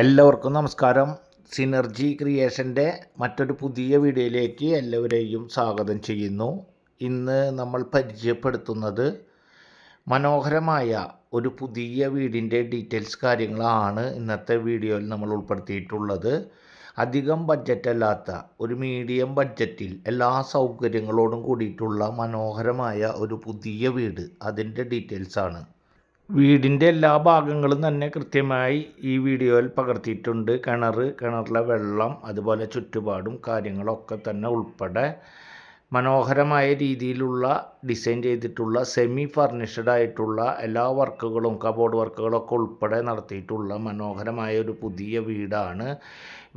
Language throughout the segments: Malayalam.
എല്ലാവർക്കും നമസ്കാരം. സിനർജി ക്രിയേഷന്റെ മറ്റൊരു പുതിയ വീഡിയോയിലേക്ക് എല്ലാവരെയും സ്വാഗതം ചെയ്യുന്നു. ഇന്ന് നമ്മൾ പരിചയപ്പെടുത്തുന്നത് മനോഹരമായ ഒരു പുതിയ വീടിന്റെ ഡീറ്റെയിൽസ് കാര്യങ്ങളാണ് ഇന്നത്തെ വീഡിയോയിൽ നമ്മൾ ഉൾപ്പെടുത്തിയിട്ടുള്ളത്. അധികം ബഡ്ജറ്റ് അല്ലാത്ത ഒരു മീഡിയം ബഡ്ജറ്റിൽ എല്ലാ സൗകര്യങ്ങളോടും കൂടിയിട്ടുള്ള മനോഹരമായ ഒരു പുതിയ വീട് അതിന്റെ ഡീറ്റെയിൽസാണ് വീടിന്റെ എല്ലാ ഭാഗങ്ങളും തന്നെ കൃത്യമായി ഈ വീഡിയോയിൽ പകർത്തിയിട്ടുണ്ട്. കിണർ കിണറിലെ വെള്ളം അതുപോലെ ചുറ്റുപാടും കാര്യങ്ങളൊക്കെ തന്നെ ഉൾപ്പെടെ മനോഹരമായ രീതിയിലുള്ള ഡിസൈൻ ചെയ്തിട്ടുള്ള സെമി ഫർണിഷ്ഡ് ആയിട്ടുള്ള എല്ലാ വർക്കുകളും കബോർഡ് വർക്കുകളൊക്കെ ഉൾപ്പെടെ നടത്തിയിട്ടുള്ള മനോഹരമായ ഒരു പുതിയ വീടാണ്.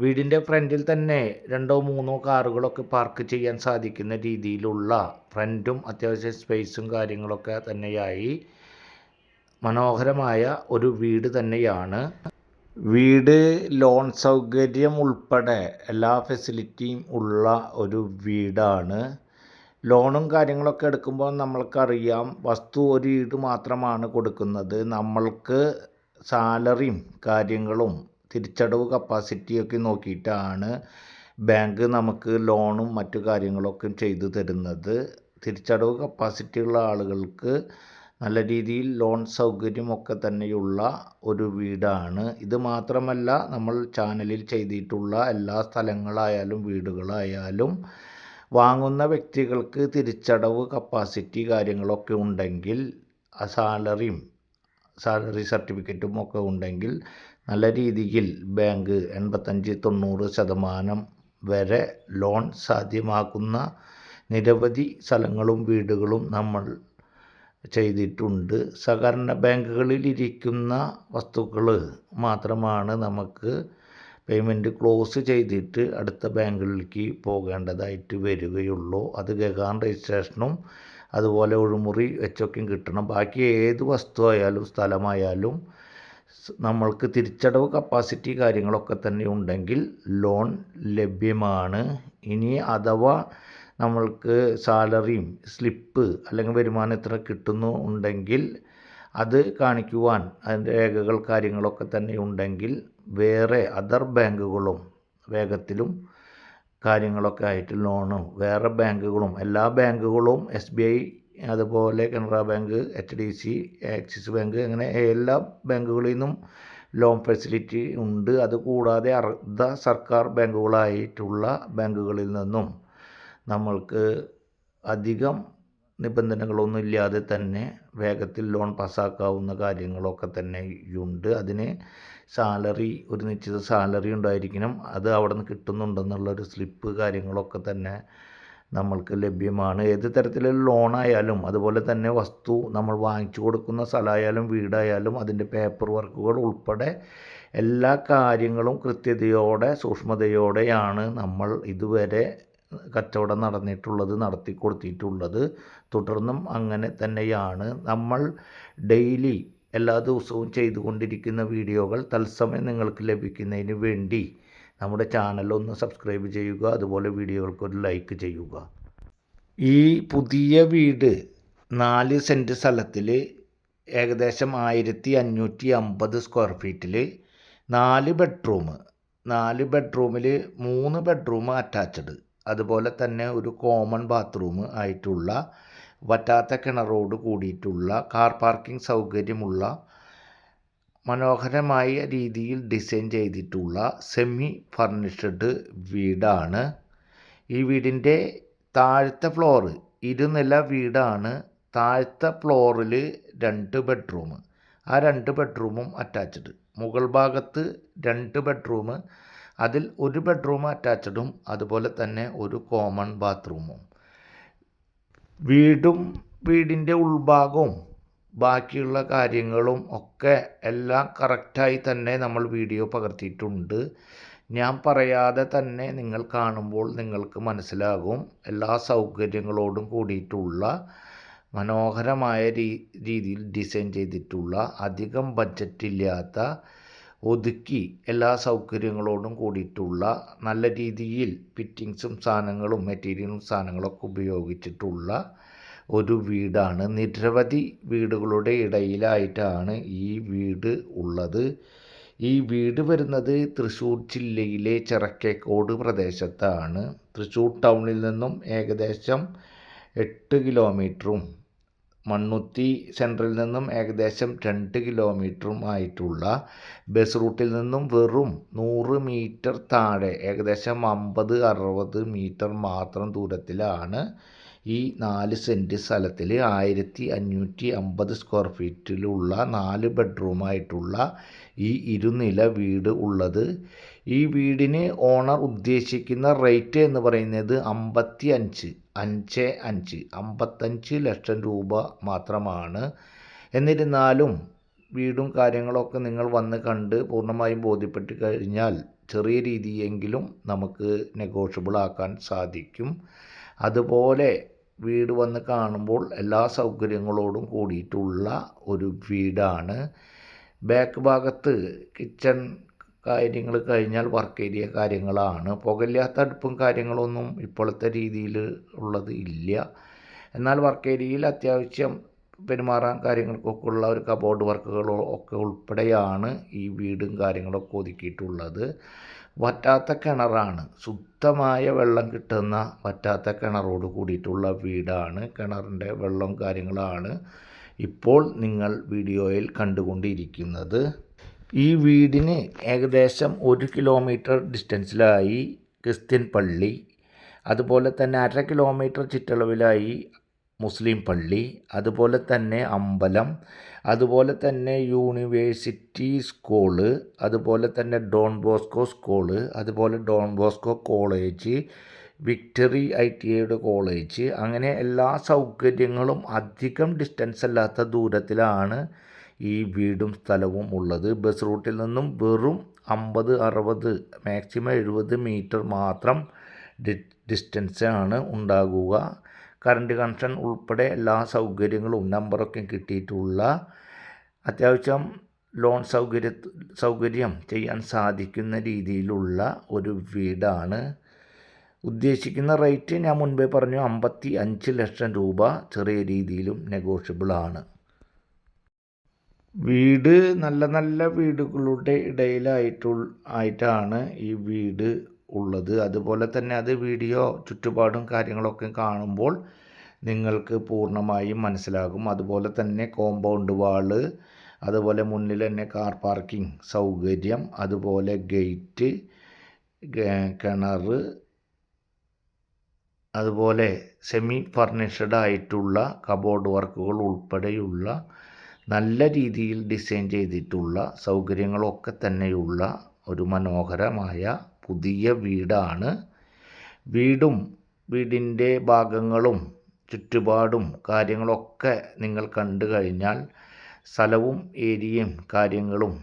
വീടിന്റെ ഫ്രണ്ടിൽ തന്നെ രണ്ടോ മൂന്നോ കാറുകളൊക്കെ പാർക്ക് ചെയ്യാൻ സാധിക്കുന്ന രീതിയിലുള്ള ഫ്രണ്ടും അത്യാവശ്യം സ്പേസും കാര്യങ്ങളൊക്കെ തന്നെയായി. മനോഹരമായ ഒരു വീട് തന്നെയാണ്. വീട് ലോൺ സൗകര്യം ഉൾപ്പെടെ എല്ലാ ഫെസിലിറ്റിയും ഉള്ള ഒരു വീടാണ്. ലോണും കാര്യങ്ങളൊക്കെ എടുക്കുമ്പോൾ നമ്മൾക്കറിയാം വസ്തു ഒരു വീട് മാത്രമാണ് കൊടുക്കുന്നത്. നമ്മൾക്ക് സാലറിയും കാര്യങ്ങളും തിരിച്ചടവ് കപ്പാസിറ്റിയൊക്കെ നോക്കിയിട്ടാണ് ബാങ്ക് നമുക്ക് ലോണും മറ്റു കാര്യങ്ങളൊക്കെ ചെയ്തു തരുന്നത്. തിരിച്ചടവ് കപ്പാസിറ്റിയുള്ള ആളുകൾക്ക് നല്ല രീതിയിൽ ലോൺ സൗകര്യമൊക്കെ തന്നെയുള്ള ഒരു വീടാണ്. ഇത് മാത്രമല്ല നമ്മൾ ചാനലിൽ ചെയ്തിട്ടുള്ള എല്ലാ സ്ഥലങ്ങളായാലും വീടുകളായാലും വാങ്ങുന്ന വ്യക്തികൾക്ക് തിരിച്ചടവ് കപ്പാസിറ്റി കാര്യങ്ങളൊക്കെ ഉണ്ടെങ്കിൽ സാലറിയും സാലറി സർട്ടിഫിക്കറ്റും ഒക്കെ ഉണ്ടെങ്കിൽ നല്ല രീതിയിൽ ബാങ്ക് എൺപത്തഞ്ച് തൊണ്ണൂറ് ശതമാനം വരെ ലോൺ സാധ്യമാക്കുന്ന നിരവധി സ്ഥലങ്ങളും വീടുകളും നമ്മൾ ചെയ്തിട്ടുണ്ട്. സഹകരണ ബാങ്കുകളിൽ ഇരിക്കുന്ന വസ്തുക്കൾ മാത്രമാണ് നമുക്ക് പേയ്മെന്റ് ക്ലോസ് ചെയ്തിട്ട് അടുത്ത ബാങ്കുകളിലേക്ക് പോകേണ്ടതായിട്ട് വരികയുള്ളൂ. അത് ഗഗാൻ രജിസ്ട്രേഷനും അതുപോലെ ഒഴുമുറി വെച്ചൊക്കെയും കിട്ടണം. ബാക്കി ഏത് വസ്തു ആയാലും സ്ഥലമായാലും നമ്മൾക്ക് തിരിച്ചടവ് കപ്പാസിറ്റി കാര്യങ്ങളൊക്കെ തന്നെ ഉണ്ടെങ്കിൽ ലോൺ ലഭ്യമാണ്. ഇനി അഥവാ നമ്മൾക്ക് സാലറിയും സ്ലിപ്പ് അല്ലെങ്കിൽ വരുമാനം എത്ര കിട്ടുന്നു ഉണ്ടെങ്കിൽ അത് കാണിക്കുവാൻ അതിന്റെ രേഖകൾ കാര്യങ്ങളൊക്കെ തന്നെ ഉണ്ടെങ്കിൽ വേറെ അതർ ബാങ്കുകളും വേഗത്തിലും കാര്യങ്ങളൊക്കെ ആയിട്ട് ലോണും വേറെ ബാങ്കുകളും എല്ലാ ബാങ്കുകളും എസ് ബി ഐ അതുപോലെ Canara bank H D C Axis bank അങ്ങനെ എല്ലാ ബാങ്കുകളിൽ നിന്നും ലോൺ ഫെസിലിറ്റി ഉണ്ട്. അതുകൂടാതെ അർദ്ധ സർക്കാർ ബാങ്കുകളായിട്ടുള്ള ബാങ്കുകളിൽ നിന്നും നമ്മൾക്ക് അധികം നിബന്ധനകളൊന്നും ഇല്ലാതെ തന്നെ വേഗത്തിൽ ലോൺ പാസ്സാക്കാവുന്ന കാര്യങ്ങളൊക്കെ തന്നെ ഉണ്ട്. അതിന് സാലറി ഒരു നിശ്ചിത സാലറി ഉണ്ടായിരിക്കണം. അത് അവിടെ നിന്ന് കിട്ടുന്നുണ്ടെന്നുള്ളൊരു സ്ലിപ്പ് കാര്യങ്ങളൊക്കെ തന്നെ നമ്മൾക്ക് ലഭ്യമാണ്. ഏത് തരത്തിലുള്ള ലോണായാലും അതുപോലെ തന്നെ വസ്തു നമ്മൾ വാങ്ങിച്ചു കൊടുക്കുന്ന സ്ഥലമായാലും വീടായാലും അതിന്റെ പേപ്പർ വർക്കുകൾ ഉൾപ്പെടെ എല്ലാ കാര്യങ്ങളും കൃത്യതയോടെ സൂക്ഷ്മതയോടെയാണ് നമ്മൾ ഇതുവരെ കച്ചവടം നടന്നിട്ടുള്ളത് നടത്തി കൊടുത്തിട്ടുള്ളത്. തുടർന്നും അങ്ങനെ തന്നെയാണ്. നമ്മൾ ഡെയിലി എല്ലാ ദിവസവും ചെയ്തുകൊണ്ടിരിക്കുന്ന വീഡിയോകൾ തത്സമയം നിങ്ങൾക്ക് ലഭിക്കുന്നതിന് വേണ്ടി നമ്മുടെ ചാനൽ ഒന്ന് സബ്സ്ക്രൈബ് ചെയ്യുക അതുപോലെ വീഡിയോകൾക്ക് ഒരു ലൈക്ക് ചെയ്യുക. ഈ പുതിയ വീട് നാല് സെന്റ് സ്ഥലത്തിൽ ഏകദേശം ആയിരത്തി അഞ്ഞൂറ്റി അമ്പത് സ്ക്വയർ ഫീറ്റിൽ നാല് ബെഡ്റൂം. നാല് ബെഡ്റൂമിൽ മൂന്ന് ബെഡ്റൂം അറ്റാച്ച്ഡ്. അതുപോലെ തന്നെ ഒരു കോമൺ ബാത്റൂം ആയിട്ടുള്ള വറ്റാത്ത കിണറോട് കൂടിയിട്ടുള്ള കാർ പാർക്കിംഗ് സൗകര്യമുള്ള മനോഹരമായ രീതിയിൽ ഡിസൈൻ ചെയ്തിട്ടുള്ള സെമി ഫർണിഷ്ഡ് വീടാണ്. ഈ വീടിന്റെ താഴത്തെ ഫ്ലോറ് ഇരുനില വീടാണ്. താഴത്തെ ഫ്ലോറിൽ രണ്ട് ബെഡ്റൂം ആ രണ്ട് ബെഡ്റൂമും അറ്റാച്ച്ഡ് മുകൾ ഭാഗത്ത് രണ്ട് ബെഡ്റൂം അതിൽ ഒരു ബെഡ്റൂം അറ്റാച്ചഡും അതുപോലെ തന്നെ ഒരു കോമൺ ബാത്റൂമും വീടും വീടിന്റെ ഉൾഭാഗവും ബാക്കിയുള്ള കാര്യങ്ങളും ഒക്കെ എല്ലാം കറക്റ്റായി തന്നെ നമ്മൾ വീഡിയോ പകർത്തിയിട്ടുണ്ട്. ഞാൻ പറയാതെ തന്നെ നിങ്ങൾ കാണുമ്പോൾ നിങ്ങൾക്ക് മനസ്സിലാകും. എല്ലാ സൗകര്യങ്ങളോടും കൂടിയിട്ടുള്ള മനോഹരമായ രീതിയിൽ ഡിസൈൻ ചെയ്തിട്ടുള്ള അധികം ബഡ്ജറ്റില്ലാത്ത ഒതുക്കി എല്ലാ സൗകര്യങ്ങളോടും കൂടിയിട്ടുള്ള നല്ല രീതിയിൽ ഫിറ്റിങ്സും സാധനങ്ങളും മെറ്റീരിയലും സാധനങ്ങളൊക്കെ ഉപയോഗിച്ചിട്ടുള്ള ഒരു വീടാണ്. നിരവധി വീടുകളുടെ ഇടയിലായിട്ടാണ് ഈ വീട് ഉള്ളത്. ഈ വീട് വരുന്നത് തൃശ്ശൂർ ജില്ലയിലെ ചിറക്കേക്കോട് പ്രദേശത്താണ്. തൃശ്ശൂർ ടൗണിൽ നിന്നും ഏകദേശം എട്ട് കിലോമീറ്ററും മണ്ണുത്തി സെൻട്രൽ നിന്നും ഏകദേശം രണ്ട് കിലോമീറ്ററും ആയിട്ടുള്ള ബസ് റൂട്ടിൽ നിന്നും വെറും നൂറ് മീറ്റർ താഴെ ഏകദേശം അമ്പത് അറുപത് മീറ്റർ മാത്രം ദൂരത്തിലാണ് ഈ നാല് സെന്റ് സ്ഥലത്തിൽ ആയിരത്തി അഞ്ഞൂറ്റി അമ്പത് സ്ക്വയർ ഫീറ്റിലുള്ള നാല് ബെഡ്റൂമായിട്ടുള്ള ഈ ഇരുനില വീട് ഉള്ളത്. ഈ വീടിന് ഓണർ ഉദ്ദേശിക്കുന്ന റേറ്റ് എന്ന് പറയുന്നത് അമ്പത്തി അഞ്ച് അഞ്ച് അഞ്ച് അമ്പത്തഞ്ച് ലക്ഷം രൂപ മാത്രമാണ്. എന്നിരുന്നാലും വീടും കാര്യങ്ങളൊക്കെ നിങ്ങൾ വന്ന് കണ്ട് പൂർണമായും ബോധ്യപ്പെട്ട് കഴിഞ്ഞാൽ ചെറിയ രീതിയെങ്കിലും നമുക്ക് നെഗോഷ്യബിൾ ആക്കാൻ സാധിക്കും. അതുപോലെ വീട് വന്ന് കാണുമ്പോൾ എല്ലാ സൗകര്യങ്ങളോടും കൂടിയിട്ടുള്ള ഒരു വീടാണ്. ബാക്ക് ഭാഗത്ത് കിച്ചൺ കാര്യങ്ങൾ കഴിഞ്ഞാൽ വർക്ക് ഏരിയ കാര്യങ്ങളാണ്. പുകയില്ലാത്ത അടുപ്പും കാര്യങ്ങളൊന്നും ഇപ്പോഴത്തെ രീതിയിൽ ഉള്ളത് ഇല്ല. എന്നാൽ വർക്ക് ഏരിയയിൽ അത്യാവശ്യം പെരുമാറാൻ കാര്യങ്ങൾക്കൊക്കെ ഉള്ള ഒരു കബോർഡ് വർക്കുകളോ ഒക്കെ ഉൾപ്പെടെയാണ് ഈ വീടും കാര്യങ്ങളൊക്കെ ഒതുക്കിയിട്ടുള്ളത്. വറ്റാത്ത കിണറാണ്. ശുദ്ധമായ വെള്ളം കിട്ടുന്ന വറ്റാത്ത കിണറോട് കൂടിയിട്ടുള്ള വീടാണ്. കിണറിന്റെ വെള്ളം കാര്യങ്ങളാണ് ഇപ്പോൾ നിങ്ങൾ വീഡിയോയിൽ കണ്ടുകൊണ്ടിരിക്കുന്നത്. ഈ വീടിന് ഏകദേശം ഒരു കിലോമീറ്റർ ഡിസ്റ്റൻസിലായി ക്രിസ്ത്യൻ പള്ളി അതുപോലെ തന്നെ അര കിലോമീറ്റർ ചുറ്റളവിലായി മുസ്ലിം പള്ളി അതുപോലെ തന്നെ അമ്പലം അതുപോലെ തന്നെ യൂണിവേഴ്സിറ്റി സ്കൂൾ അതുപോലെ തന്നെ ഡോൺ ബോസ്കോ സ്കൂൾ അതുപോലെ Don Bosco college victory I T ഐയുടെ കോളേജ് അങ്ങനെ എല്ലാ സൗകര്യങ്ങളും അധികം ഡിസ്റ്റൻസ് അല്ലാത്ത ദൂരത്തിലാണ് ഈ വീടും സ്ഥലവും ഉള്ളത്. ബസ് റൂട്ടിൽ നിന്നും വെറും അമ്പത് അറുപത് മാക്സിമം എഴുപത് മീറ്റർ മാത്രം ഡിസ്റ്റൻസ് ആണ് ഉണ്ടാകുക. കറണ്ട് കണക്ഷൻ ഉൾപ്പെടെ എല്ലാ സൗകര്യങ്ങളും നമ്പറൊക്കെ കിട്ടിയിട്ടുള്ള അത്യാവശ്യം ലോൺ സൗകര്യ സൗകര്യം ചെയ്യാൻ സാധിക്കുന്ന രീതിയിലുള്ള ഒരു വീടാണ്. ഉദ്ദേശിക്കുന്ന റേറ്റ് ഞാൻ മുൻപേ പറഞ്ഞു അമ്പത്തി അഞ്ച് ലക്ഷം രൂപ ചെറിയ രീതിയിലും നെഗോഷ്യബിൾ ആണ്. വീട് നല്ല നല്ല വീടുകളുടെ ഇടയിലായിട്ടുള്ള ആയിട്ടാണ് ഈ വീട് ഉള്ളത്. അതുപോലെ തന്നെ അത് വീഡിയോ ചുറ്റുപാടും കാര്യങ്ങളൊക്കെ കാണുമ്പോൾ നിങ്ങൾക്ക് പൂർണമായും മനസ്സിലാകും. അതുപോലെ തന്നെ കോമ്പൗണ്ട് വാൾ അതുപോലെ മുന്നിൽ തന്നെ കാർ പാർക്കിംഗ് സൗകര്യം അതുപോലെ ഗേറ്റ് കിണർ അതുപോലെ സെമി ഫർണിഷ്ഡ് ആയിട്ടുള്ള കബോർഡ് വർക്കുകൾ ഉൾപ്പെടെയുള്ള നല്ല രീതിയിൽ ഡിസൈൻ ചെയ്തിട്ടുള്ള സൗകര്യങ്ങളൊക്കെ തന്നെയുള്ള ഒരു മനോഹരമായ പുതിയ വീടാണ്. വീടും വീടിന്റെ ഭാഗങ്ങളും ചുറ്റുപാടും കാര്യങ്ങളൊക്കെ നിങ്ങൾ കണ്ടു കഴിഞ്ഞാൽ സ്ഥലവും ഏരിയയും കാര്യങ്ങളും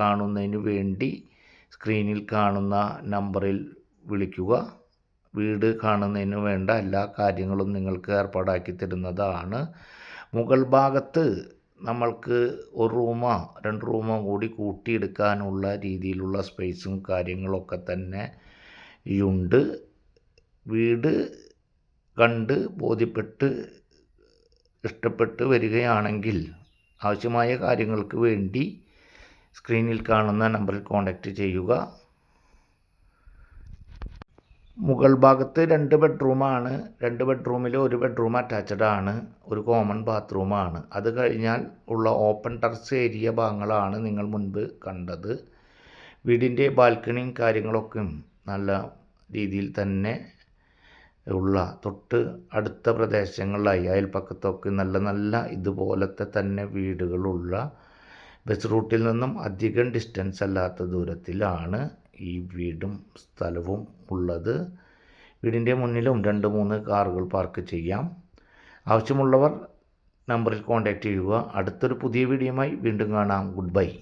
കാണുന്നതിന് വേണ്ടി സ്ക്രീനിൽ കാണുന്ന നമ്പറിൽ വിളിക്കുക. വീട് കാണുന്നതിന് വേണ്ട എല്ലാ കാര്യങ്ങളും നിങ്ങൾക്ക് ഏർപ്പാടാക്കി തരുന്നതാണ്. മുകൾ ഭാഗത്ത് നമ്മൾക്ക് ഒരു റൂമോ രണ്ട് റൂമോ കൂടി കൂട്ടിയെടുക്കാനുള്ള രീതിയിലുള്ള സ്പേസും കാര്യങ്ങളൊക്കെ തന്നെ ഉണ്ട്. വീട് കണ്ട് ബോധ്യപ്പെട്ട് ഇഷ്ടപ്പെട്ട് വരികയാണെങ്കിൽ ആവശ്യമായ കാര്യങ്ങൾക്ക് വേണ്ടി സ്ക്രീനിൽ കാണുന്ന നമ്പറിൽ കോൺടാക്റ്റ് ചെയ്യുക. മുകൾ ഭാഗത്ത് രണ്ട് ബെഡ്റൂമാണ് രണ്ട് ബെഡ്റൂമിൽ ഒരു ബെഡ്റൂം അറ്റാച്ച്ഡ് ആണ്. ഒരു കോമൺ ബാത്റൂമാണ് അത് കഴിഞ്ഞാൽ ഉള്ള ഓപ്പൺ ടെറസ് ഏരിയ ഭാഗങ്ങളാണ് നിങ്ങൾ മുൻപ് കണ്ടത്. വീടിന്റെ ബാൽക്കണിയും കാര്യങ്ങളൊക്കെ നല്ല രീതിയിൽ തന്നെ ഉള്ള തൊട്ട് അടുത്ത പ്രദേശങ്ങളിലായി അയൽപ്പക്കത്തൊക്കെ നല്ല നല്ല ഇതുപോലത്തെ തന്നെ വീടുകളുള്ള ബസ് റൂട്ടിൽ നിന്നും അധികം ഡിസ്റ്റൻസ് അല്ലാത്ത ദൂരത്തിലാണ്. ഈ വീടും സ്ഥലവും ഉള്ളത്. വീടിന്റെ മുന്നിലും രണ്ട് മൂന്ന് കാറുകൾ പാർക്ക് ചെയ്യാം. ആവശ്യമുള്ളവർ നമ്പറിൽ കോൺടാക്റ്റ് ചെയ്യുക. അടുത്തൊരു പുതിയ വീഡിയോയുമായി വീണ്ടും കാണാം. Good bye.